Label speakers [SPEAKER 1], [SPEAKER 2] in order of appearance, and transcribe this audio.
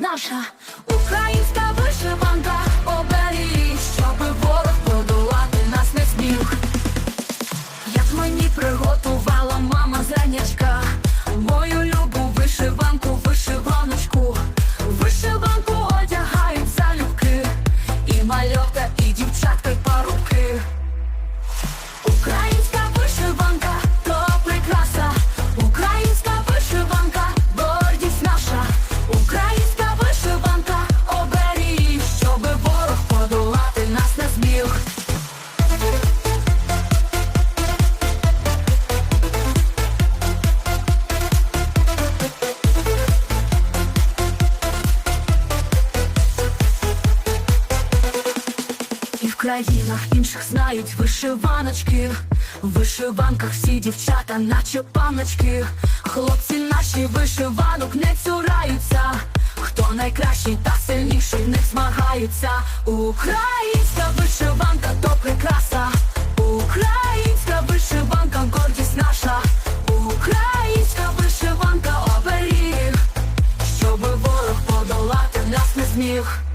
[SPEAKER 1] наша українська вишиванка оберіг, щоби ворог подолати нас не сміх. Як мені приготувала мама зранячка. Мою любу вишиванку, вишиваночку. Вишиванку одягають залюбки. І мальовка, і дівчатка, країнах інших знають вишиваночки. В вишиванках всі дівчата, наче паночки. Хлопці наші вишиванок не цураються. Хто найкращий та сильніший не змагаються. Українська вишиванка то прикраса, Українська вишиванка гордість наша. Українська вишиванка оберіг, Щоб ворог подолати нас не зміг.